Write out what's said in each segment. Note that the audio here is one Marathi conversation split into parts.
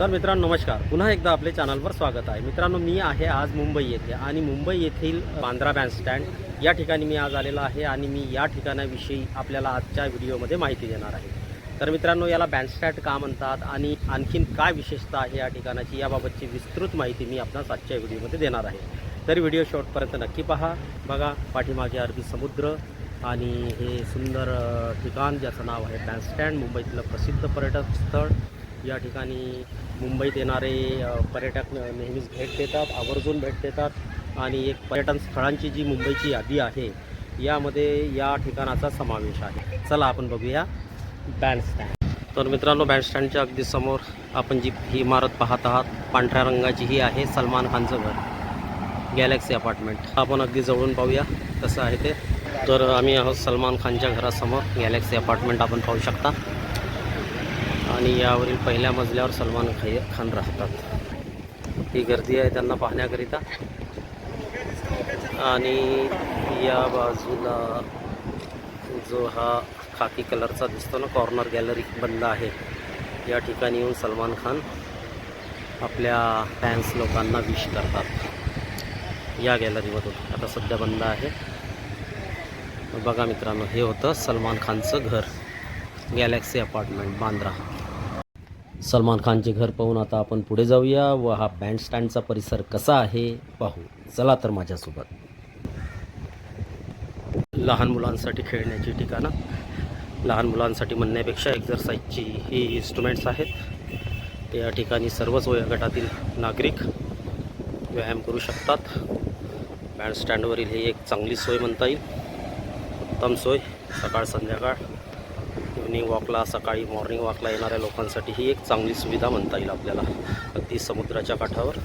तर मित्रांनो नमस्कार. पुन्हा एकदा आपल्या चॅनलवर स्वागत आहे. मित्रांनो मी आहे आज मुंबई येथे आणि मुंबई येथील बांद्रा बँडस्टँड या ठिकाणी मी आज आलेलो आहे आणि मी या ठिकाणाविषयी आपल्याला आजच्या व्हिडिओमध्ये माहिती देणार आहे. तर मित्रांनो याला बँडस्टँड का म्हणतात आणि आणखीन काय विशेषता आहे या ठिकाणाची याबाबतची विस्तृत माहिती मी आपणास आजच्या व्हिडिओमध्ये देणार आहे. तर व्हिडिओ शॉर्टपर्यंत नक्की पहा. बघा पाठीमागे अरबी समुद्र आणि हे सुंदर ठिकाण ज्याचं नाव आहे बँडस्टँड मुंबईतलं प्रसिद्ध पर्यटक स्थळ. या ठिकाणी मुंबईत येणारे पर्यटक नेहमीच भेट देतात आवर्जून भेट देतात आणि एक पर्यटन स्थळांची जी मुंबईची यादी आहे यामध्ये या ठिकाणाचा समावेश आहे. चला आपण बघूया बँडस्टँड तर मित्रांनो बँडस्टँडच्या अगदी समोर आपण जी ही इमारत पाहत आहात पांढऱ्या रंगाची ही आहे सलमान खानचं घर गॅलेक्सी अपार्टमेंट आपण अगदी जवळून पाहूया कसं आहे ते. तर आम्ही आहोत सलमान खानच्या घरासमोर गॅलेक्सी अपार्टमेंट आपण पाहू शकता. आणि यावरील पहिल्या मजल्यावर सलमान खाय खान राहतात. ही गर्दी आहे त्यांना पाहण्याकरिता. आणि या बाजूला जो हा खाकी कलरचा दिसतो ना कॉर्नर गॅलरी बंद आहे. या ठिकाणी येऊन सलमान खान आपल्या फॅन्स लोकांना विश करतात. या गॅलरीमधून आता सध्या बंद आहे. बघा मित्रांनो हे होतं सलमान खानचं घर. Galaxy Apartment Bandra. सलमान खानचे घर पाहून आता आपण पुढे जाऊया व हा बँडस्टँडचा परिसर कसा आहे पाहू. चला तर माझ्यासोबत. लहान मुलांसाठी खेळण्याची ठिकाणं. लहान मुलांसाठी म्हणण्यापेक्षा एक्झरसाईजची ही इन्स्ट्रुमेंट्स आहेत. या ठिकाणी सर्वच वयोगटातील नागरिक व्यायाम करू शकतात. बँडस्टँडवरील ही एक चांगली सोय म्हणता येईल. उत्तम सोय. सकाळ संध्याकाळ. इव्हनिंग वॉकला सकाळी मॉर्निंग वॉकला येणाऱ्या लोकांसाठी ही एक चांगली सुविधा म्हणता येईल आपल्याला. अगदी समुद्राच्या काठावर.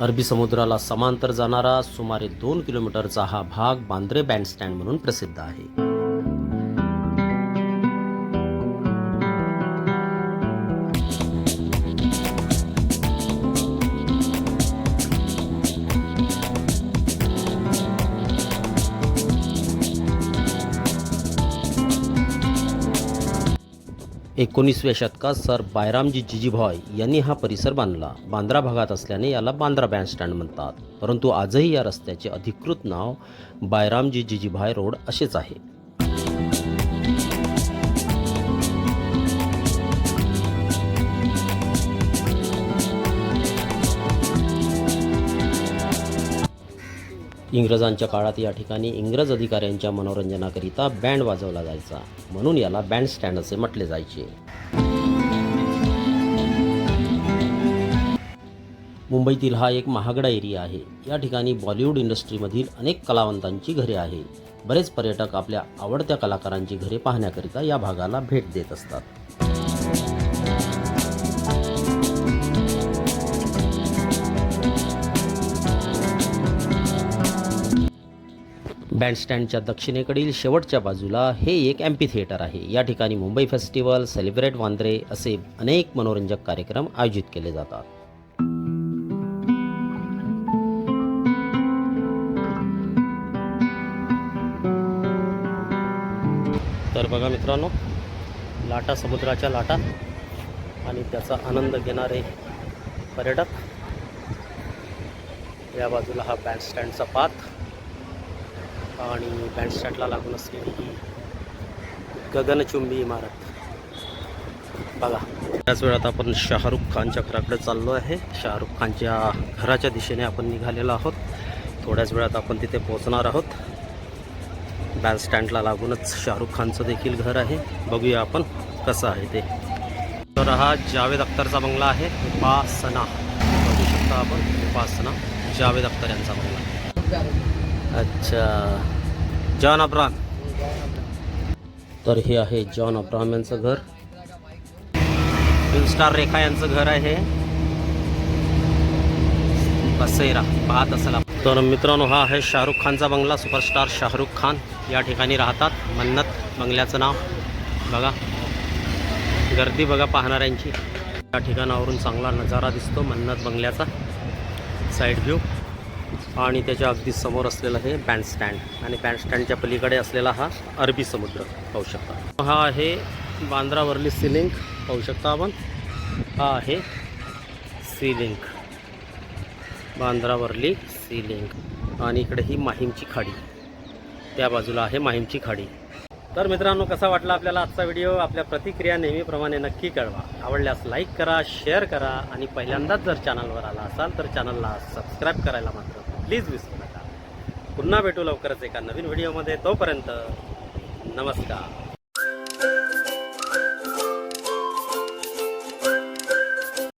अरबी समुद्राला समांतर जाणारा सुमारे दोन किलोमीटरचा हा भाग बांद्रे बँडस्टँड म्हणून प्रसिद्ध आहे. एकोणीसव्या शतकात सर बायरामजी जिजीभॉय यांनी हा परिसर बांधला. बांद्रा भागात असल्याने याला बांद्रा बँडस्टँड म्हणतात. परंतु आजही या रस्त्याचे अधिकृत नाव बायरामजी जिजीभाय रोड असेच आहे. इंग्रजांच्या काळात या ठिकाणी इंग्रज अधिकाऱ्यांच्या मनोरंजनाकरिता बँड वाजवला जायचा. म्हणून याला बँड स्टँड असे म्हटले जायचे. मुंबईतील हा एक महागडा एरिया आहे. या ठिकाणी बॉलिवूड इंडस्ट्रीमधील अनेक कलावंतांची घरे आहेत. बरेच पर्यटक आपल्या आवडत्या कलाकारांची घरे पाहण्याकरिता या भागाला भेट देत असतात. बँडस्टँडच्या दक्षिणेकडील शेवटच्या बाजूला हे एक एम्पी थिएटर आहे. या ठिकाणी मुंबई फेस्टिवल सेलिब्रेट वांद्रे असे अनेक मनोरंजक कार्यक्रम आयोजित केले जातात. तर बघा मित्रांनो लाटा समुद्राच्या लाटा आणि त्याचा आनंद घेणारे पर्यटक. या बाजूला हा बँडस्टँडचा पाथ. आणि बँडस्टँडला लागून असलेली ही गगनचुंबी इमारत. बघा. त्याच वेळात आपण शाहरुख खानच्या घराकडे चाललो आहे. शाहरुख खानच्या घराच्या दिशेने आपण निघालेलो आहोत. थोड्याच वेळात आपण तिथे पोहोचणार आहोत. बँडस्टँडला लागूनच शाहरुख खानचं देखील घर आहे. बघूया आपण कसं आहे ते. तर हा जावेद अख्तरचा बंगला आहे. उपासना. बघू शकता आपण उपासना. जावेद अख्तर यांचा बंगला. अच्छा. जॉन अब्राम तर हे आहे जॉन अब्राम यांचं घर. फिल्म स्टार रेखा यांचं घर आहे. बसेरा पाहत असेल तर मित्रांनो हा आहे शाहरुख खानचा बंगला सुपरस्टार शाहरुख खान. या ठिकाणी राहतात मन्नत बंगल्याचं नाव. बघा. गर्दी बघा पाहणाऱ्यांची. या ठिकाणावरून चांगला नजारा दिसतो मन्नत बंगल्याचा. साईड व्ह्यू आणि त्याच्या अगदी समोर असलेलं हे बँडस्टँड आणि बँडस्टँडच्या पलीकडे असलेला हा अरबी समुद्र पाहू शकता. हा आहे बांद्रावरली सिलिंग पाहू शकता आपण. हा आहे सिलिंग बांद्रावरली सिलिंग आणि इकडे ही माहीमची खाडी. त्या बाजूला आहे माहीमची खाडी. तर मित्रांनो कसा वाटला आपल्याला आजचा व्हिडिओ? आपल्या प्रतिक्रिया नेहमीप्रमाणे नक्की कळवा. आवडल्यास लाईक करा शेअर करा. आणि पहिल्यांदाच जर चॅनलवर आला असाल तर चॅनलला सबस्क्राईब करायला मात्र प्लीज विसरू नका. पुन्हा भेटू लवकरच एका नवीन व्हिडिओमध्ये. तोपर्यंत नमस्कार.